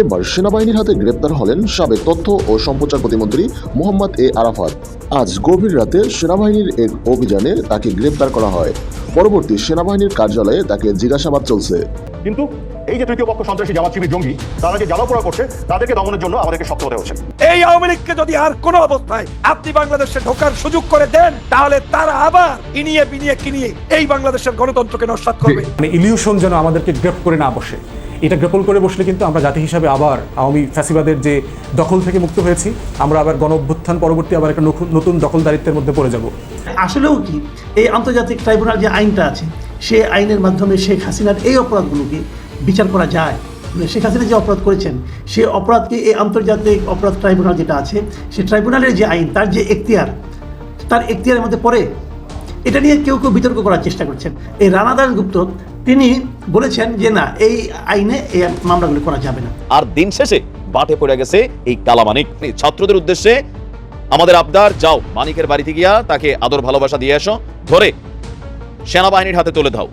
এবার সেনাবাহিনীর হাতে গ্রেপ্তার হলেন সাবেক তথ্য ও সম্প্রচার প্রতিমন্ত্রী মোহাম্মদ এ আরাফাত। আজ গভীর রাতে সেনাবাহিনীর এক অভিযানে তাকে গ্রেপ্তার করা হয়। পরবর্তী সেনাবাহিনীর কার্যালয়ে তাকে জিজ্ঞাসাবাদ চলছে। কিন্তু এই যে তৃতীয় পক্ষ সন্ত্রাসী জামাত শিবির জঙ্গি তারা যে জ্বালাপোড়া করছে তাদেরকে দমনের জন্য আমাদেরকে শক্ত হতে হচ্ছে। এই আওয়ামী লীগকে যদি আর কোনো অবস্থায় আপনি বাংলাদেশে ঢোকার সুযোগ করে দেন তাহলে তারা আবার ইনিয়ে বিনিয়ে কিনিয়ে এই বাংলাদেশের গণতন্ত্রকে নস্বাত করবে। মানে ইলিউশন যেন আমাদেরকে গ্রেপ করে না বসে। এটা গ্রেপল করে বসলে কিন্তু আমরা জাতি হিসাবে আবার আওয়ামী ফ্যাসিবাদের যে দখল থেকে মুক্ত হয়েছি আমরা আবার গণ অভ্যুত্থান পরবর্তী আবার একটা নতুন- নতুন দখলদারিত্বের মধ্যে পড়ে যাব। আসলেও কি এই আন্তর্জাতিক ট্রাইব্যুনাল যে আইনটা আছে সে আইনের মাধ্যমে শেখ হাসিনার এই অপরাধগুলোকে বিচার করা যায়। মানে শেখ হাসিনা যে অপরাধ করেছেন সেই অপরাধকে এই আন্তর্জাতিক অপরাধ ট্রাইব্যুনাল যেটা আছে সেই ট্রাইব্যুনালের যে আইন, তার যে এখতিয়ার, তার এখতিয়ারের মধ্যে পড়ে, এটা নিয়ে কেউ কেউ বিতর্ক করার চেষ্টা করছেন। এই রানা দাসগুপ্ত তিনি বলেছেন যে না, এই আইনে এই মামলাগুলো করা যাবে না। আর দিন শেষে বাটে পড়ে গেছে এই কালামানিক। ছাত্রদের উদ্দেশ্যে আমাদের আবদার, যাও মানিকের বাড়িতে গিয়া তাকে আদর ভালোবাসা দিয়ে আসো ধরে সেনাবাহিনীর হাতে তুলে দাও।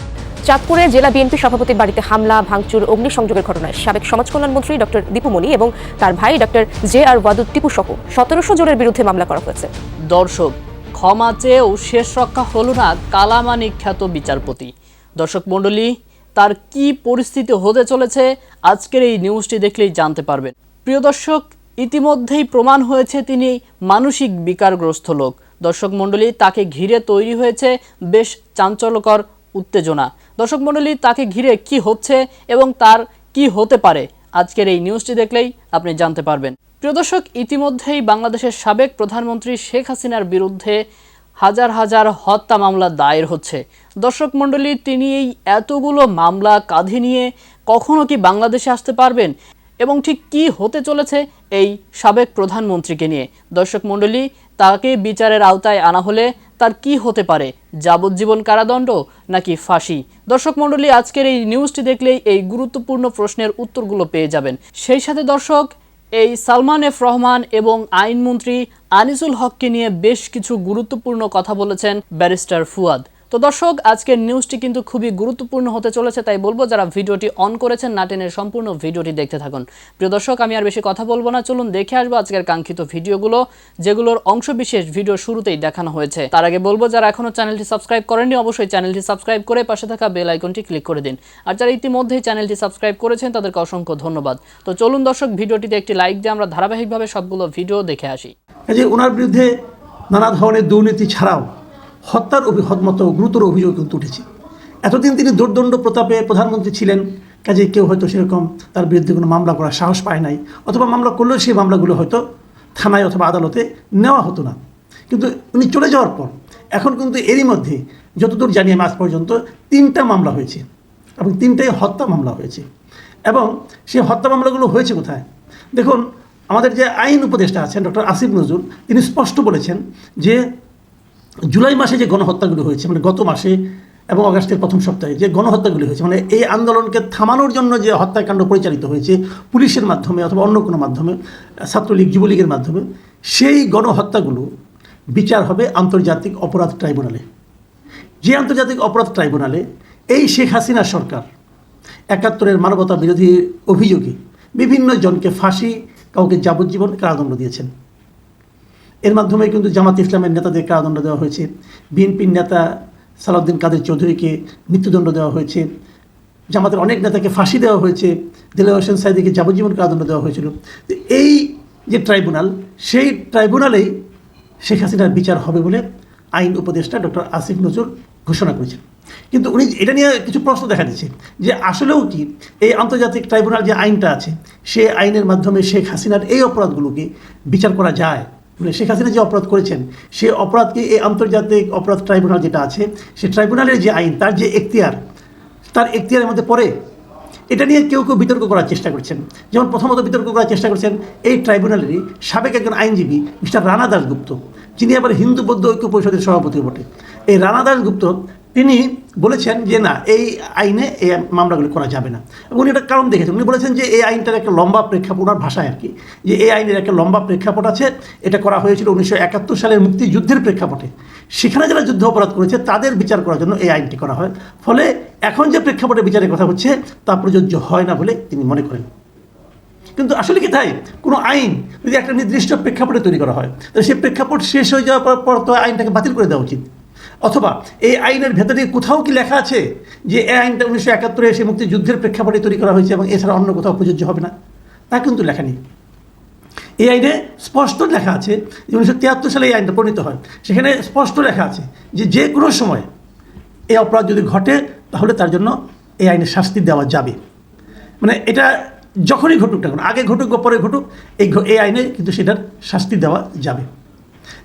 চাঁদপুরে জেলা বিএনপি সভাপতির বাড়িতে হামলা, ভাঙচুর, অগ্নিসংযোগের ঘটনায় সাবেক সমাজ কল্যাণমন্ত্রী ডক্টর দীপুমণি এবং তার ভাই doctor J R Wadud Tipu সহ সতেরোশো জনের বিরুদ্ধে মামলা করা হয়েছে। দর্শক, ক্ষমা চেয়েও শেষ রক্ষা হলো না কালামানি খ্যাত বিচারপতি। দর্শক মণ্ডলী, তার কি পরিস্থিতি হতে চলেছে আজকের এই নিউজটি দেখলেই জানতে পারবেন। প্রিয় দর্শক, ইতিমধ্যেই প্রমাণ হয়েছে তিনি মানসিক বিকারগ্রস্ত লোক। দর্শক মণ্ডলী, তাকে ঘিরে তৈরি হয়েছে বেশ চাঞ্চল্যকর উত্তেজনা। দর্শক মণ্ডলী, তাকে ঘিরে কি হচ্ছে এবং তার কি হতে পারে? আজকের এই নিউজটি দেখলেই আপনি জানতে পারবেন। প্রিয় দর্শক, ইতিমধ্যেই বাংলাদেশের সাবেক প্রধানমন্ত্রী শেখ হাসিনার বিরুদ্ধে হাজার হাজার হত্যা মামলা দায়ের হচ্ছে। দর্শক মণ্ডলী, তিনি এই এতগুলো মামলা কাঁধে নিয়ে কখনো কি বাংলাদেশে আসতে পারবেন? এবং ঠিক কি হতে চলেছে এই সাবেক প্রধানমন্ত্রীকে নিয়ে? দর্শক মণ্ডলী, তাকে বিচারের আওতায় আনা হলে তার কি হতে পারে? যাবজ্জীবন কারাদণ্ড নাকি ফাঁসি? দর্শক মণ্ডলী, আজকের এই নিউজটি দেখলেই এই গুরুত্বপূর্ণ প্রশ্নের উত্তরগুলো পেয়ে যাবেন। সেই সাথে দর্শক, এই সালমান এফ রহমান এবং আইনমন্ত্রী আনিসুল হককে নিয়ে বেশ কিছু গুরুত্বপূর্ণ কথা বলেছেন ব্যারিস্টার ফুয়াদ। তো দর্শক, আজকের নিউজটি কিন্তু খুবই গুরুত্বপূর্ণ হতে চলেছে, তাই বলব যারা ভিডিওটি অন করেছেন নাটেনের সম্পূর্ণ ভিডিওটি দেখতে থাকুন। প্রিয় দর্শক, আমি আর বেশি কথা বলব না, চলুন দেখে আসব আজকের কাঙ্ক্ষিত ভিডিওগুলো, যেগুলোর অংশবিশেষ ভিডিও শুরুতেই দেখানো হয়েছে। তার আগে বলব, যারা এখনও চ্যানেলটি সাবস্ক্রাইব করেননি, অবশ্যই চ্যানেলটি সাবস্ক্রাইব করে পাশে থাকা বেল আইকনটি ক্লিক করে দিন। আর যারা ইতিমধ্যেই চ্যানেলটি সাবস্ক্রাইব করেছেন, তাদেরকে অসংখ্য ধন্যবাদ। তো চলুন দর্শক, ভিডিওটিতে একটি লাইক দিয়ে আমরা ধারাবাহিকভাবে সবগুলো ভিডিও দেখে আসি। কাজে ওনার বিরুদ্ধে নানা ধরনের দুর্নীতি ছাড়াও হত্যার অভিহত মতো গুরুতর অভিযোগ কিন্তু উঠেছে। এতদিন তিনি দুর্দণ্ড প্রতাপে প্রধানমন্ত্রী ছিলেন কাজে কেউ হয়তো সেরকম তার বিরুদ্ধে কোনো মামলা করার সাহস পায় নাই, অথবা মামলা করলেও সেই মামলাগুলো হয়তো থানায় অথবা আদালতে নেওয়া হতো না। কিন্তু উনি চলে যাওয়ার পর, এখন কিন্তু এরই মধ্যে, যতদূর জানি আমি আজ পর্যন্ত, তিনটা মামলা হয়েছে এবং তিনটাই হত্যা মামলা হয়েছে। এবং সেই হত্যা মামলাগুলো হয়েছে কোথায়? দেখুন, আমাদের যে আইন উপদেষ্টা আছেন ডক্টর আসিফ নজরুল, তিনি স্পষ্ট বলেছেন যে জুলাই মাসে যে গণহত্যাগুলো হয়েছে মানে গত মাসে এবং অগাস্টের প্রথম সপ্তাহে যে গণহত্যাগুলি হয়েছে মানে এই আন্দোলনকে থামানোর জন্য যে হত্যাকাণ্ড পরিচালিত হয়েছে পুলিশের মাধ্যমে অথবা অন্য কোনো মাধ্যমে, ছাত্রলীগ, যুবলীগের মাধ্যমে, সেই গণহত্যাগুলো বিচার হবে আন্তর্জাতিক অপরাধ ট্রাইব্যুনালে। যে আন্তর্জাতিক অপরাধ ট্রাইব্যুনালে এই শেখ হাসিনা সরকার একাত্তরের মানবতা বিরোধী অভিযোগে বিভিন্ন জনকে ফাঁসি, কাউকে যাবজ্জীবন কারাদণ্ড দিয়েছেন। এর মাধ্যমে কিন্তু জামাত ইসলামের নেতাদের কারাদণ্ড দেওয়া হয়েছে। বিএনপির নেতা সালাউদ্দিন কাদের চৌধুরীকে মৃত্যুদণ্ড দেওয়া হয়েছে। জামাতের অনেক নেতাকে ফাঁসি দেওয়া হয়েছে। দিল হোসেন সাইদিকে যাবজ্জীবন কারাদণ্ড দেওয়া হয়েছিল। তো এই যে ট্রাইব্যুনাল, সেই ট্রাইব্যুনালেই শেখ হাসিনার বিচার হবে বলে আইন উপদেষ্টা ডক্টর আসিফ নজরুল ঘোষণা করেছেন। কিন্তু উনি এটা নিয়ে কিছু প্রশ্ন দেখা দিচ্ছে যে আসলেও কি এই আন্তর্জাতিক ট্রাইব্যুনাল যে আইনটা আছে সে আইনের মাধ্যমে শেখ হাসিনার এই অপরাধগুলোকে বিচার করা যায়? মানে শেখ হাসিনা যে অপরাধ করেছেন, সেই অপরাধকে এই আন্তর্জাতিক অপরাধ ট্রাইব্যুনাল যেটা আছে, সেই ট্রাইব্যুনালের যে আইন, তার যে এখতিয়ার, তার এখতিয়ারের মধ্যে পড়ে, এটা নিয়ে কেউ কেউ বিতর্ক করার চেষ্টা করছেন। যেমন প্রথমত বিতর্ক করার চেষ্টা করছেন এই ট্রাইব্যুনালেরই সাবেক একজন আইনজীবী, মিস্টার রানা দাসগুপ্ত যিনি আবার হিন্দু বৌদ্ধ ঐক্য পরিষদের সভাপতি বটে। এই রানা দাসগুপ্ত তিনি বলেছেন যে না, এই আইনে এই মামলাগুলি করা যাবে না। এবং উনি একটা কারণ দেখেছেন। উনি বলেছেন যে এই আইনটার একটা লম্বা প্রেক্ষাপট, ওনার ভাষায় আর কি যে এই আইনের একটা লম্বা প্রেক্ষাপট আছে। এটা করা হয়েছিল উনিশশো একাত্তর সালের মুক্তিযুদ্ধের প্রেক্ষাপটে। সেখানে যারা যুদ্ধ অপরাধ করেছে, তাদের বিচার করার জন্য এই আইনটি করা হয়। ফলে এখন যে প্রেক্ষাপটে বিচারের কথা হচ্ছে, তা প্রযোজ্য হয় না বলে তিনি মনে করেন। কিন্তু আসলে কি তাই? কোনো আইন যদি একটা নির্দিষ্ট প্রেক্ষাপটে তৈরি করা হয়, তাহলে সেই প্রেক্ষাপট শেষ হয়ে যাওয়ার পর তো আইনটাকে বাতিল করে দেওয়া উচিত। অথবা এই আইনের ভেতরে কোথাও কি লেখা আছে যে এই আইনটা উনিশশো একাত্তরে এসে মুক্তিযুদ্ধের প্রেক্ষাপটে তৈরি করা হয়েছে এবং এছাড়া অন্য কোথাও প্রযোজ্য হবে না? তা কিন্তু লেখা নেই। এই আইনে স্পষ্ট লেখা আছে যে উনিশশো তিয়াত্তর সালে এই আইনটা প্রণীত হয়। সেখানে স্পষ্ট লেখা আছে যে যে কোনো সময় এই অপরাধ যদি ঘটে, তাহলে তার জন্য এই আইনে শাস্তি দেওয়া যাবে। মানে এটা যখনই ঘটুক না আগে ঘটুক বা পরে ঘটুক, এই এই আইনে কিন্তু সেটার শাস্তি দেওয়া যাবে।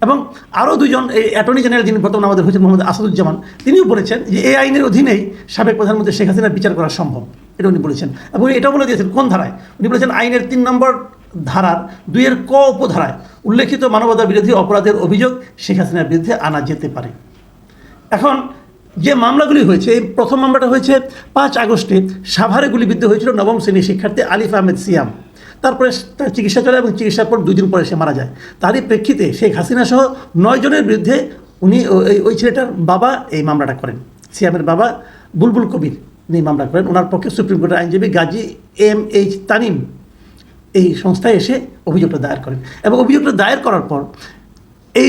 এবং আরও দুজন এই অ্যাটর্নি জেনারেল যিনি বর্তমানে আমাদের হচ্ছেন মোহাম্মদ আসাদুজ্জামান, তিনিও বলেছেন যে এই আইনের অধীনেই সাবেক প্রধানমন্ত্রী শেখ হাসিনার বিচার করা সম্ভব। এটা উনি বলেছেন। এবং এটাও বলে দিয়েছেন কোন ধারায়? উনি বলেছেন আইনের তিন নম্বর ধারার দুইয়ের ক উপধারায় উল্লেখিত মানবতা বিরোধী অপরাধের অভিযোগ শেখ হাসিনার বিরুদ্ধে আনা যেতে পারে। এখন যে মামলাগুলি হয়েছে, এই প্রথম মামলাটা হয়েছে পাঁচ আগস্টে সাভারে গুলিবিদ্ধ হয়েছিল নবম শ্রেণির শিক্ষার্থী আলিফ আহমেদ সিয়াম। তারপরে তার চিকিৎসা চলে এবং চিকিৎসার পর দুই দিন পরে সে মারা যায়। তারই প্রেক্ষিতে শেখ হাসিনা সহ নয় জনের বিরুদ্ধে উনি ওই ছেলেটার বাবা এই মামলাটা করেন। সিয়ামের বাবা বুলবুল কবির উনি মামলা করেন। ওনার পক্ষে সুপ্রিম কোর্টের আইনজীবী গাজী এম এইচ তানিম এই সংস্থায় এসে অভিযোগটা দায়ের করেন। এবং অভিযোগটা দায়ের করার পর এই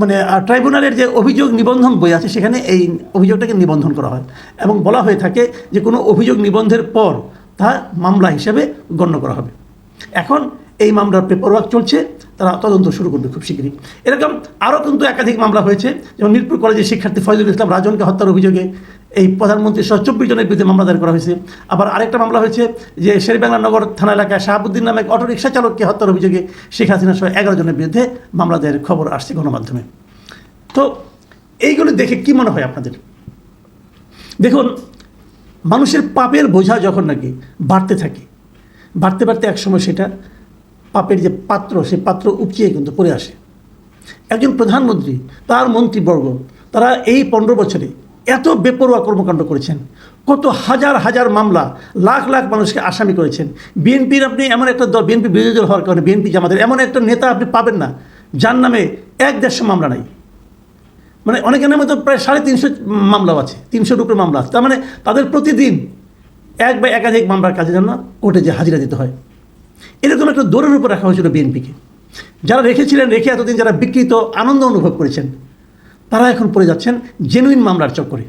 মানে ট্রাইব্যুনালের যে অভিযোগ নিবন্ধন বই আছে, সেখানে এই অভিযোগটাকে নিবন্ধন করা হয়। এবং বলা হয়ে থাকে যে কোনো অভিযোগ নিবন্ধের পর তা মামলা হিসেবে গণ্য করা হবে। এখন এই মামলার পেপার ওয়ার্ক চলছে, তারা তদন্ত শুরু করবে খুব শীঘ্রই এরকম আরও কিন্তু একাধিক মামলা হয়েছে, যেমন মিরপুর কলেজের শিক্ষার্থী ফয়জুল ইসলাম রাজনকে হত্যার অভিযোগে এই প্রধানমন্ত্রী সহ চব্বিশ জনের বিরুদ্ধে মামলা দায়ের করা হয়েছে। আবার আরেকটা মামলা হয়েছে যে শেরবাংলা নগর থানা এলাকায় শাহাবুদ্দিন নামে এক অটোরিকশা চালককে হত্যার অভিযোগে শেখ হাসিনা সহ এগারো জনের বিরুদ্ধে মামলা দায়ের খবর আসছে গণমাধ্যমে। তো এইগুলো দেখে কি মনে হয় আপনাদের? দেখুন, মানুষের পাপের বোঝা যখন নাকি বাড়তে থাকে বাড়তে বাড়তে একসময় সেটা পাপের যে পাত্র, সেই পাত্র উপচিয়ে কিন্তু পড়ে আসে। একজন প্রধানমন্ত্রী, তার মন্ত্রীবর্গ, তারা এই পনেরো বছরে এত বেপরোয়া কর্মকাণ্ড করেছেন। কত হাজার হাজার মামলা, লাখ লাখ মানুষকে আসামি করেছেন। বিএনপির আপনি এমন একটা দল, বিএনপি বিরোধী দল হওয়ার কারণে বিএনপি জামাতের এমন একটা নেতা আপনি পাবেন না, যার নামে এক দেড়শো মামলা নাই। মানে অনেকের নামে তো প্রায় সাড়ে তিনশো মামলাও আছে, তিনশোর উপরে মামলা আছে। তার মানে তাদের প্রতিদিন এক বা একাধিক মামলার কাজের জন্য কোর্টে যে হাজিরা দিতে হয়। এরকম একটা দৌড়ের উপর রাখা হয়েছিল বিএনপিকে। যারা রেখেছিলেন, রেখে এতদিন যারা বিকৃত আনন্দ অনুভব করেছেন, তারা এখন পড়ে যাচ্ছেন জেনুইন মামলার চক্করে।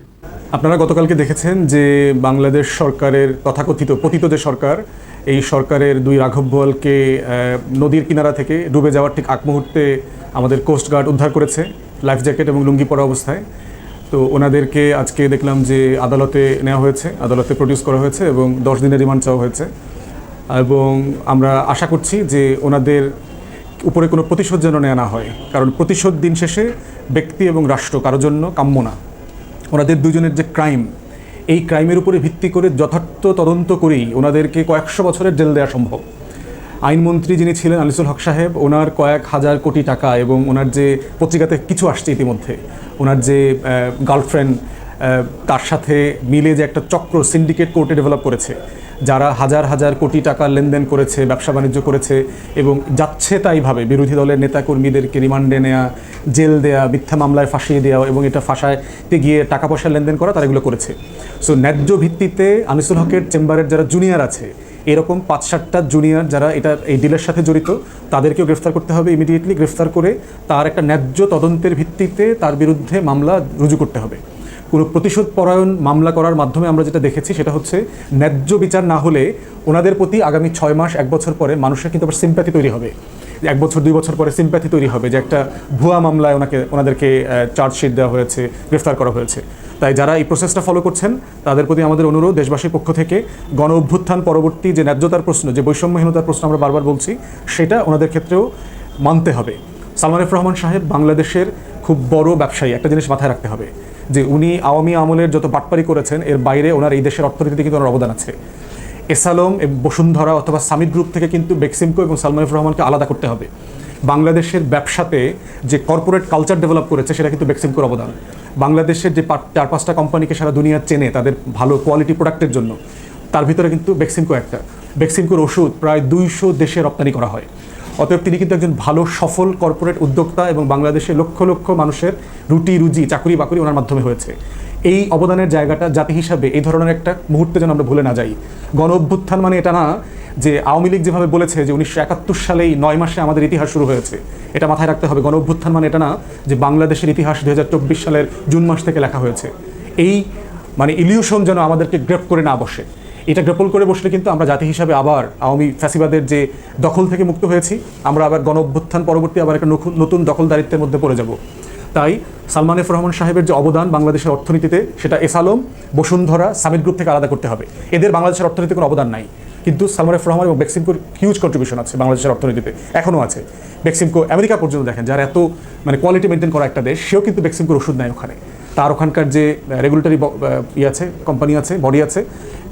আপনারা গতকালকে দেখেছেন যে বাংলাদেশ সরকারের তথাকথিত, পতিত যে সরকার, এই সরকারের দুই রাঘব বোয়ালকে নদীর কিনারা থেকে ডুবে যাওয়ার ঠিক আগ মুহূর্তে আমাদের কোস্টগার্ড উদ্ধার করেছে লাইফ জ্যাকেট এবং লুঙ্গি পরা অবস্থায়। তো ওনাদেরকে আজকে দেখলাম যে আদালতে নেওয়া হয়েছে, আদালতে প্রডিউস করা হয়েছে এবং দশ দিনের রিমান্ড চাওয়া হয়েছে। এবং আমরা আশা করছি যে ওনাদের উপরে কোনো প্রতিশোধ যেন নেওয়া না হয়, কারণ প্রতিশোধ দিন শেষে ব্যক্তি এবং রাষ্ট্র কারোর জন্য কাম্য না। ওনাদের দুজনের যে ক্রাইম এই ক্রাইমের উপরে ভিত্তি করে যথার্থ তদন্ত করেই ওনাদেরকে কয়েকশো বছরের জেল দেওয়া সম্ভব। আইনমন্ত্রী যিনি ছিলেন আনিসুল হক সাহেব, ওনার কয়েক হাজার কোটি টাকা এবং ওনার যে পত্রিকাতে কিছু আসছে ইতিমধ্যে, ওনার যে গার্লফ্রেন্ড তার সাথে মিলে যে একটা চক্র সিন্ডিকেট কোর্টে ডেভেলপ করেছে, যারা হাজার হাজার কোটি টাকা লেনদেন করেছে, ব্যবসা বাণিজ্য করেছে এবং যাচ্ছে তাইভাবে বিরোধী দলের নেতাকর্মীদেরকে রিমান্ডে নেওয়া জেল দেয়া, মিথ্যা মামলায় ফাঁসিয়ে দেওয়া এবং এটা ফাঁসাইতে গিয়ে টাকা পয়সা লেনদেন করা, তারা এগুলো করেছে। সো ন্যায্য ভিত্তিতে আনিসুল হকের চেম্বারের যারা জুনিয়র আছে এরকম পাঁচ, সাতটা জুনিয়র যারা এটা, এই ডিলের সাথে জড়িত, তাদেরকেও গ্রেফতার করতে হবে ইমিডিয়েটলি গ্রেফতার করে তার একটা ন্যায্য তদন্তের ভিত্তিতে তার বিরুদ্ধে মামলা রুজু করতে হবে। কোনো প্রতিশোধ পরায়ণ মামলা করার মাধ্যমে আমরা যেটা দেখেছি সেটা হচ্ছে, ন্যায্য বিচার না হলে ওনাদের প্রতি আগামী ছয় মাস, এক বছর পরে মানুষের কিন্তু আবার সিম্প্যাথি তৈরি হবে। এক বছর, দুই বছর পরে সিম্প্যাথি তৈরি হবে যে একটা ভুয়া মামলায় ওনাকে, ওনাদেরকে চার্জশিট দেওয়া হয়েছে, গ্রেফতার করা হয়েছে। তাই যারা এই প্রসেসটা ফলো করছেন, তাদের প্রতি আমাদের অনুরোধ, দেশবাসীর পক্ষ থেকে গণ অভ্যুত্থান পরবর্তী যে ন্যায্যতার প্রশ্ন, যে বৈষম্যহীনতার প্রশ্ন আমরা বারবার বলছি, সেটা ওনাদের ক্ষেত্রেও মানতে হবে। সালমান এফ রহমান সাহেব বাংলাদেশের খুব বড় ব্যবসায়ী, একটা জিনিস মাথায় রাখতে হবে, যে উনি আওয়ামী আমলের যত বাটপারি করেছেন, এর বাইরে ওনার এই দেশের অর্থনীতিতে কিন্তু ওনার অবদান আছে। এসালম বসুন্ধরা অথবা সামিট গ্রুপ থেকে কিন্তু বেক্সিমকো এবং সালমান এফ রহমানকে আলাদা করতে হবে। বাংলাদেশের ব্যবসাতে যে কর্পোরেট কালচার ডেভেলপ করেছে, সেটা কিন্তু বেক্সিমকোর অবদান। বাংলাদেশের যে চার পাঁচটা কোম্পানিকে সারা দুনিয়া চেনে তাদের ভালো কোয়ালিটি প্রোডাক্টের জন্য, তার ভিতরে কিন্তু বেক্সিমকো একটা। বেক্সিমকোর ওষুধ প্রায় দুইশো দেশে রপ্তানি করা হয়। অতএব তিনি কিন্তু একজন ভালো, সফল কর্পোরেট উদ্যোক্তা এবং বাংলাদেশে লক্ষ লক্ষ মানুষের রুটি, রুজি, চাকরি বাকরি ওনার মাধ্যমে হয়েছে। এই অবদানের জায়গাটা জাতি হিসাবে এই ধরনের একটা মুহূর্তে যেন আমরা ভুলে না যাই। গণ অভ্যুত্থান মানে এটা না যে আওয়ামী লীগ যেভাবে বলেছে যে উনিশশো একাত্তর সালেই নয় মাসে আমাদের ইতিহাস শুরু হয়েছে, এটা মাথায় রাখতে হবে। গণ অভ্যুত্থান মানে এটা না যে বাংলাদেশের ইতিহাস দু হাজার চব্বিশ সালের জুন মাস থেকে লেখা হয়েছে। এই মানে ইলিউশন যেন আমাদেরকে গ্রেপ করে না বসে। এটা গ্রেপল করে বসলে কিন্তু আমরা জাতি হিসাবে আবার আওয়ামী ফ্যাসিবাদের যে দখল থেকে মুক্ত হয়েছি, আমরা আবার গণ অভ্যুত্থান পরবর্তী আবার একটা নতুন- দখলদারিত্বের মধ্যে পড়ে যাব। তাই সালমান এফ রহমান সাহেবের যে অবদান বাংলাদেশের অর্থনীতিতে, সেটা S Alam, Bashundhara, Summit group থেকে আলাদা করতে হবে। এদের বাংলাদেশের অর্থনীতিতে কোনো অবদান নাই। কিন্তু সালমান এফ রহমান এবং বেক্সিমকোর হিউজ কন্ট্রিবিউশন আছে বাংলাদেশের অর্থনীতিতে, এখনও আছে। বেক্সিমকো আমেরিকা পর্যন্ত দেখেন, যার এত মানে কোয়ালিটি মেনটেন করা একটা দেশ, সেও কিন্তু বেক্সিমকোর ওষুধ নেয় ওখানে। তার ওখানকার যে রেগুলেটরি ই আছে কোম্পানি আছে বডি আছে,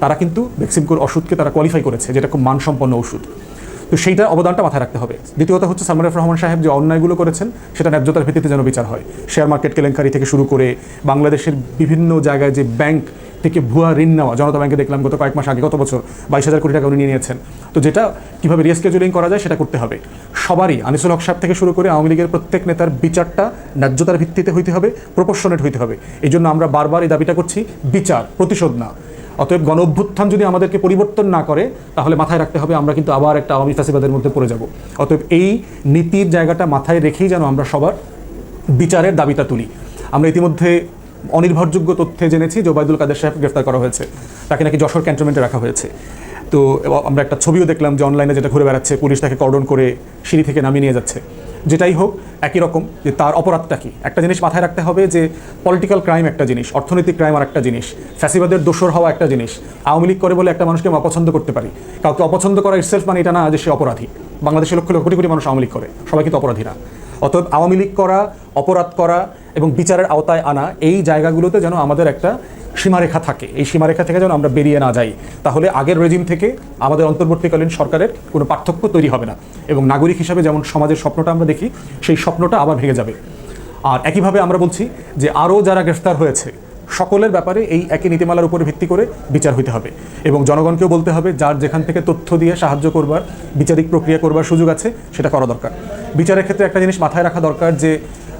তারা কিন্তু বেক্সিমকোর ওষুধকে তারা কোয়ালিফাই করেছে, যেটা খুব মানসম্পন্ন ওষুধ। তো সেইটা অবদানটা মাথায় রাখতে হবে। দ্বিতীয়ত হচ্ছে সালমান রহমান সাহেব যে অন্যায়গুলো করেছেন, সেটা ন্যায্যতার ভিত্তিতে যেন বিচার হয়। শেয়ার মার্কেট কেলেঙ্কারি থেকে শুরু করে বাংলাদেশের বিভিন্ন জায়গায় যে ব্যাংক থেকে ভুয়া ঋণ নেওয়া, জনতা ব্যাংকে দেখলাম গত কয়েক মাস আগে, গত বছর বাইশ হাজার কোটি টাকা উনি নিয়ে নিয়েছেন। তো যেটা কীভাবে রিস্কেজুলিং করা যায় সেটা করতে হবে। সবারই, আনিসুল হক সাহেব থেকে শুরু করে আওয়ামী লীগের প্রত্যেক নেতার বিচারটা ন্যায্যতার ভিত্তিতে হইতে হবে প্রপোর্শনেট হইতে হবে। এই জন্য আমরা বারবার এই দাবিটা করছি, বিচার, প্রতিশোধ না। অতএব গণ অভ্যুত্থান যদি আমাদেরকে পরিবর্তন না করে, তাহলে মাথায় রাখতে হবে আমরা কিন্তু আবার একটা আওয়ামী ফ্যাসিবাদের মধ্যে পড়ে যাব। অতএব এই নীতির জায়গাটা মাথায় রেখেই যেন আমরা সবার বিচারের দাবিটা তুলি। আমরা ইতিমধ্যে অনির্ভরযোগ্য তথ্যে জেনেছি যে ওবায়দুল কাদের সাহেব গ্রেফতার করা হয়েছে। তাকে নাকি যশোর ক্যান্টনমেন্টে রাখা হয়েছে। তো আমরা একটা ছবিও দেখলাম যে অনলাইনে যেটা ঘুরে বেড়াচ্ছে, পুলিশ তাকে কর্ডন করে সিঁড়ি থেকে নামিয়ে নিয়ে যাচ্ছে। যেটাই হোক, একই রকম যে তার অপরাধটা কি? একটা জিনিস মাথায় রাখতে হবে যে পলিটিক্যাল ক্রাইম একটা জিনিস, অর্থনৈতিক ক্রাইম আর একটা জিনিস, ফ্যাসিবাদের দোষর হওয়া একটা জিনিস। আওয়ামী লীগ করে বলে একটা মানুষকে আমি অপছন্দ করতে পারি। কাউকে অপছন্দ করা ইটসেলফ মানে এটা না যে সে অপরাধী। বাংলাদেশের লক্ষ লক্ষ কোটি কোটি মানুষ আওয়ামী লীগ করে, সবাই কিন্তু অপরাধী না অতএব আওয়ামী লীগ করা, অপরাধ করা এবং বিচারের আওতায় আনা এই জায়গাগুলোতে যেন আমাদের একটা সীমারেখা থাকে। এই সীমারেখা থেকে যেন আমরা বেরিয়ে না যাই। তাহলে আগের রেজিম থেকে আমাদের অন্তর্বর্তীকালীন সরকারের কোনো পার্থক্য তৈরি হবে না এবং নাগরিক হিসাবে যেমন সমাজের স্বপ্নটা আমরা দেখি, সেই স্বপ্নটা আবার ভেঙে যাবে। আর একইভাবে আমরা বলছি যে আরও যারা গ্রেফতার হয়েছে, সকলের ব্যাপারে এই একই নীতিমালার উপরে ভিত্তি করে বিচার হইতে হবে এবং জনগণকেও বলতে হবে যার যেখান থেকে তথ্য দিয়ে সাহায্য করবার, বিচারিক প্রক্রিয়া করবার সুযোগ আছে, সেটা করা দরকার। বিচারের ক্ষেত্রে একটা জিনিস মাথায় রাখা দরকার যে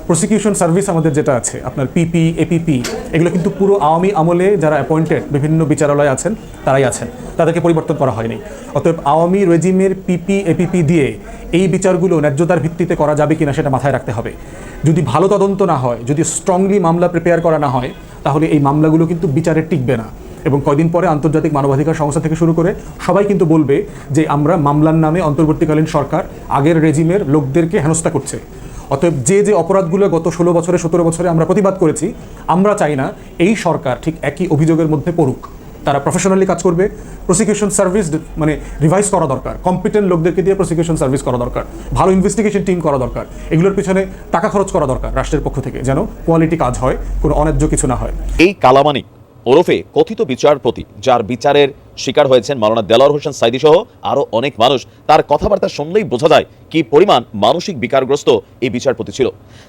প্রসিকিউশন সার্ভিস আমাদের যেটা আছে, আপনার পিপি এপিপি এগুলো কিন্তু পুরো আওয়ামী আমলে যারা অ্যাপয়েন্টেড বিভিন্ন বিচারালয় আছেন, তারাই আছেন। তাদেরকে পরিবর্তন করা হয়নি। অতএব আওয়ামী রেজিমের পিপি এপিপি দিয়ে এই বিচারগুলো ন্যায্যতার ভিত্তিতে করা যাবে কিনা সেটা মাথায় রাখতে হবে। যদি ভালো তদন্ত না হয়, যদি স্ট্রংলি মামলা প্রিপেয়ার করা না হয়, তাহলে এই মামলাগুলো কিন্তু বিচারে টিকবে না। এবং কয়দিন পরে আন্তর্জাতিক মানবাধিকার সংস্থা থেকে শুরু করে সবাই কিন্তু বলবে যে আমরা মামলার নামে অন্তর্বর্তীকালীন সরকার আগের রেজিমের লোকদেরকে হেনস্থা করছে। অতএব যে যে অপরাধগুলো গত ষোলো বছরে, সতেরো বছরে আমরা প্রতিবাদ করেছি, আমরা চাই না এই সরকার ঠিক একই অভিযোগের মধ্যে পড়ুক। তারা প্রফেশনালি কাজ করবে। প্রসিকিউশন সার্ভিস মানে রিভাইজ করা দরকার। কম্পিটেন্ট লোকদেরকে দিয়ে প্রসিকিউশন সার্ভিস করা দরকার। ভালো ইনভেস্টিগেশন টিম করা দরকার। এগুলোর পিছনে টাকা খরচ করা দরকার রাষ্ট্রের পক্ষ থেকে, যেন কোয়ালিটি কাজ হয়, কোনো অন্যায্য কিছু না হয়। এই কালামানিক ওরফে কথিত বিচারপতি, যার বিচারের শিকার হয়েছেন মাওলানা দেলার হোসেন সাইদি সহ আরও অনেক মানুষ। তার কথাবার্তা শুনলেই বোঝা যায় কি পরিমাণ মানসিক বিকারগ্রস্ত এই বিচারপতি ছিল।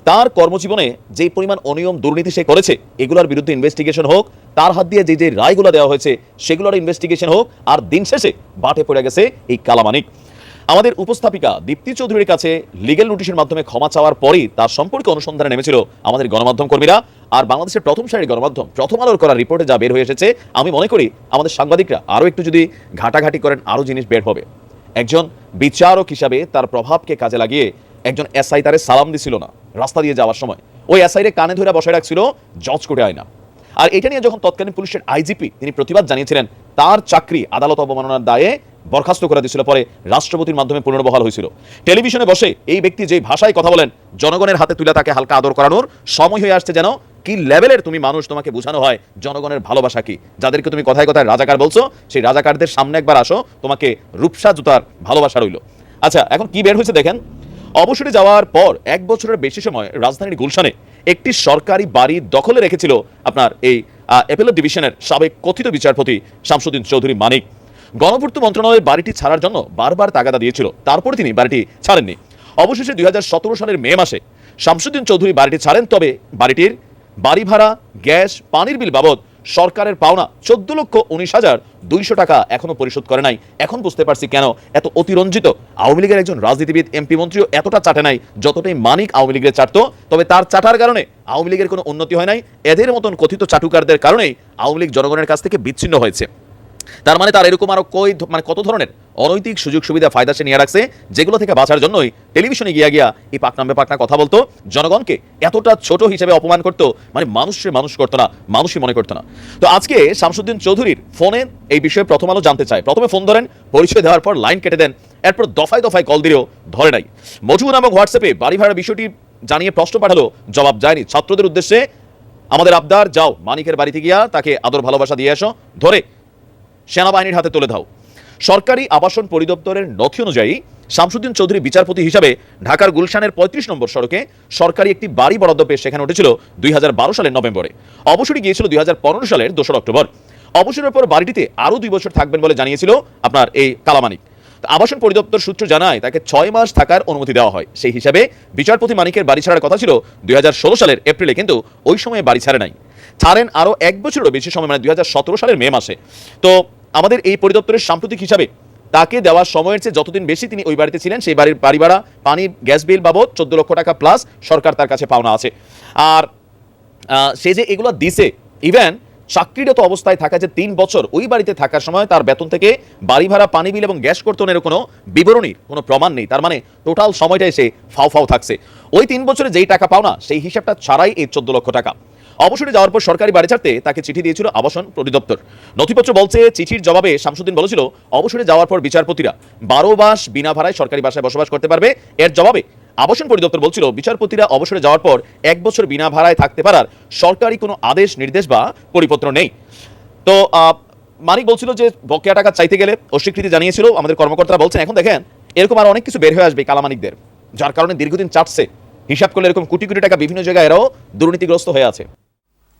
তার কর্মজীবনে যে পরিমাণ অনিয়ম, দুর্নীতি সে করেছে, এগুলোর বিরুদ্ধে ইনভেস্টিগেশন হোক, তার হাত দিয়ে যে যে রায়গুলো দেওয়া হয়েছে, সেগুলোর ইনভেস্টিগেশন হোক, আর দিন শেষে বাটে পড়ে গেছে এই কালামানিক। আমাদের উপস্থাপিকা দীপ্তি চৌধুরীর কাছে লিগেল নোটিশের মাধ্যমে ক্ষমা চাওয়ার পরই তার সম্পর্কে অনুসন্ধানে নেমেছিল আমাদের গণমাধ্যম কর্মীরা। আর বাংলাদেশের প্রথম সারির গণমাধ্যম প্রথম আলোর করা রিপোর্টে যা বের হয়ে এসেছে, আমি মনে করি আমাদের সাংবাদিকরা আরও একটু যদি ঘাটাঘাটি করেন, আরও জিনিস বের হবে। একজন বিচারক হিসাবে তার প্রভাবকে কাজে লাগিয়ে একজন এসআই তারে সালাম দিছিল না, রাস্তা দিয়ে যাওয়ার সময়। ওই এসআইরে কানে ধরে বসায় রাখছিল, জজ কোর্টে আয়না। আর এটা নিয়ে যখন তৎকালীন পুলিশের আইজিপি তিনি প্রতিবাদ জানিয়েছিলেন, তার চাকরি আদালত অবমাননার দায়ে বরখাস্ত করে দিয়েছিল। পরে রাষ্ট্রপতির মাধ্যমে পুনর্বহাল হয়েছিল। টেলিভিশনে বসে এই ব্যক্তি যে ভাষায় কথা বলেন, জনগণের হাতে তুলে তাকে হালকা আদর করানোর সময় হয়ে আসছে যেন, কি লেভেলের তুমি মানুষ তোমাকে বোঝানো হয়, জনগণের ভালোবাসা কি? যাদেরকে তুমি কথায় কথায় রাজাকার বলছো, সেই রাজাকারদের সামনে একবার আসো, তোমাকে রূপসা জুতার ভালোবাসা রইল। আচ্ছা এখন কি বের হয়েছে দেখেন? অবসরে যাওয়ার পর এক বছরের বেশি সময় রাজধানীর গুলশানে একটি সরকারি বাড়ি দখলে রেখেছিল আপনার এই অ্যাপেলো ডিভিশনের সাবেক কথিত বিচারপতি শামসুদ্দিন চৌধুরী মানিক। গণপূর্ত মন্ত্রণালয়ের বাড়িটি ছাড়ার জন্য বারবার তাগাদা দিয়েছিল। তারপরে তিনি বাড়িটি ছাড়েননি। অবশেষে দুই হাজার সতেরো সালের মে মাসে শামসুদ্দিন চৌধুরী বাড়িটি ছাড়েন, তবে বাড়িটির বাড়ি ভাড়া, গ্যাস, পানির বিল বাবদ সরকারের পাওনা চোদ্দ লক্ষ উনিশ হাজার দুইশো টাকা এখনও পরিশোধ করে নাই। এখন বুঝতে পারছি কেন এত অতিরঞ্জিত। আওয়ামী লীগের একজন রাজনীতিবিদ, এমপি মন্ত্রীও এতটা চাটে নাই, যতটাই মানিক আওয়ামী লীগের চাটতো, তবে তার চাটার কারণে আওয়ামী লীগের কোনো উন্নতি হয় নাই। এদের মতন কথিত চাটুকারদের কারণেই আওয়ামী লীগ জনগণের কাছ থেকে বিচ্ছিন্ন হয়েছে। তার মানে তার এরকম আরও কই মানে কত ধরনের অনৈতিক সুযোগ সুবিধা ফায়দা সে নিয়ে রাখছে, যেগুলো থেকে বাঁচার জন্যই টেলিভিশনে গিয়া গিয়া এই পাকনামে পাকনা কথা বলতো। জনগণকে এতটা ছোট হিসেবে অপমান করতো মানে মানুষের মানুষ করতো না, মানুষই মনে করতো না। তো আজকে শামসুদ্দিন চৌধুরীর ফোনে এই বিষয়ে প্রথম আলো জানতে চায়। প্রথমে ফোন ধরেন, পরিচয় দেওয়ার পর লাইন কেটে দেন, এরপর দফায় দফায় কল দিলেও ধরে নাই। মজুর নামক হোয়াটসঅ্যাপে বাড়ি ভাড়া বিষয়টি জানিয়ে প্রশ্ন পাঠালো, জবাব যায়নি। ছাত্রদের উদ্দেশ্যে, আমাদের আবদার, যাও, মানিকের বাড়িতে গিয়া তাকে আদর ভালোবাসা দিয়ে আসো ধরে সেনাবাহিনীর হাতে তুলে দাও। সরকারি আবাসন পরিদপ্তরের নথি অনুযায়ী শামসুদ্দিন চৌধুরী বিচারপতি হিসাবে ঢাকার গুলশানের পঁয়ত্রিশ নম্বর সড়কে সরকারি একটি বাড়ি বরাদ্দ পেয়ে সেখানে উঠেছিল দুই হাজার বারো সালের নভেম্বরে। অবসরে গিয়েছিল দুই হাজার পনেরো সালের দোসরা অক্টোবর। অবসরের পর বাড়িটিতে আরও দুই বছর থাকবেন বলে জানিয়েছিল আপনার এই কালামানিক। আবাসন পরিদপ্তর সূত্র জানায়, তাকে ছয় মাস থাকার অনুমতি দেওয়া হয়। সেই হিসাবে বিচারপতি মানিকের বাড়ি ছাড়ার কথা ছিল দুই হাজার ষোলো সালের এপ্রিলে, কিন্তু ওই সময়ে বাড়ি ছাড়ে নাই। ছাড়েন আরও এক বছরেরও বেশি সময় মানে দুই হাজার সতেরো সালের মে মাসে। তো আমাদের এই পরিদপ্তরের সাম্প্রতিক হিসাবে তাকে দেওয়ার সময়ের চেয়ে যতদিন বেশি তিনি ওই বাড়িতে ছিলেন, সেই বাড়ির বাড়ি ভাড়া, পানি, গ্যাস বিল বাবদ চোদ্দ লক্ষ টাকা প্লাস সরকার তার কাছে পাওনা আছে। আর সে যে এগুলো দিছে ইভেন চাকরিরত অবস্থায় থাকা যে তিন বছর ওই বাড়িতে থাকার সময় তার বেতন থেকে বাড়ি ভাড়া, পানি বিল এবং গ্যাস কর্তনের কোনো বিবরণীর কোনো প্রমাণ নেই। তার মানে টোটাল সময়টা এসে ফাও ফাও থাকছে। ওই তিন বছরে যেই টাকা পাওনা, সেই হিসাবটা ছাড়াই এই চোদ্দ লক্ষ টাকা। অবসরে যাওয়ার পর সরকারি বাড়ি ছাড়তে তাকে চিঠি দিয়েছিল আবাসন পরিদপ্তর। নথিপত্র বলছে, চিঠির জবাবে শামসুদ্দিন বলেছিল, অবসরে যাওয়ার পর বিচারপতিরা বারো মাস বিনা ভাড়ায় সরকারি বাসায় বসবাস করতে পারবে। এর জবাবে আবাসন পরিদপ্তর বলছিল, বিচারপতিরা অবসরে যাওয়ার পর এক বছর বিনা ভাড়ায় থাকতে পারার সরকারি কোনো আদেশ, নির্দেশ বা পরিপত্র নেই। তো মানিক বলছিল যে, বকেয়া টাকা চাইতে গেলে অস্বীকৃতি জানিয়েছিল, আমাদের কর্মকর্তারা বলছেন, এখন দেখেন, এরকম আর অনেক কিছু বের হয়ে আসবে কালামানিকদের, যার কারণে দীর্ঘদিন চাটছে। হিসাব করলে এরকম কোটি কোটি টাকা বিভিন্ন জায়গায় এরাও দুর্নীতিগ্রস্ত হয়ে আছে।